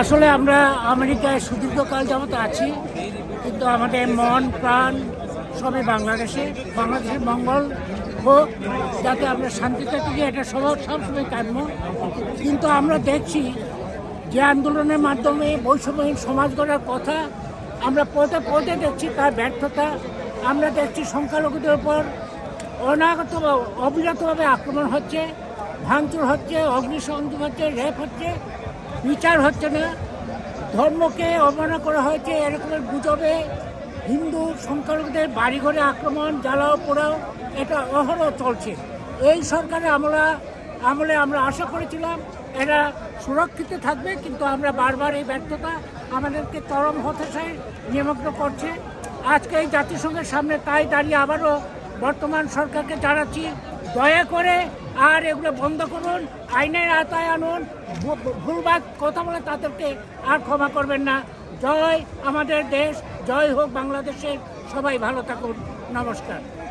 আসলে আমরা আমেরিকায় সুদীর্ঘকাল যাবত আছি, কিন্তু আমাদের মন, প্রাণ সবই বাংলাদেশে। বাংলাদেশের মঙ্গল হোক, যাতে আমরা শান্তিতে থাকি এটা সবার সবসময় কাম্য। কিন্তু আমরা দেখছি যে আন্দোলনের মাধ্যমে বৈষম্যহীন সমাজ গড়ার কথা আমরা পথে পথে দেখছি, তার ব্যর্থতা আমরা দেখছি সংখ্যালঘুদের উপর অনাগত, অবিরতভাবে আক্রমণ হচ্ছে, ভাঙচুর হচ্ছে, অগ্নিসংযোগ হচ্ছে রেপ হচ্ছে। বিচার হচ্ছে না। ধর্মকে অবমাননা করা হয়েছে, এরকমের গুজবে হিন্দু সংখ্যালঘুদের বাড়িঘরে আক্রমণ, জ্বালাও পোড়াও, এটা অহরহ চলছে। এই সরকারে আমরা আমলে আমরা আশা করেছিলাম এরা সুরক্ষিত থাকবে, কিন্তু আমরা বারবার এই ব্যর্থতা আমাদেরকে চরম হতাশায় নিমগ্ন করছে। আজকে এই জাতিসংঘের সামনে তাই দাঁড়িয়ে আবারও বর্তমান সরকারকে জানাচ্ছি, দয়া করে আর এগুলো বন্ধ করুন, আইনের আওতায় আনুন, ভু- ভু- ভুলভাগ কথা বলে তাদেরকে আর ক্ষমা করবেন না। জয় আমাদের দেশ, জয় হোক বাংলাদেশের। সবাই ভালো থাকুন। নমস্কার।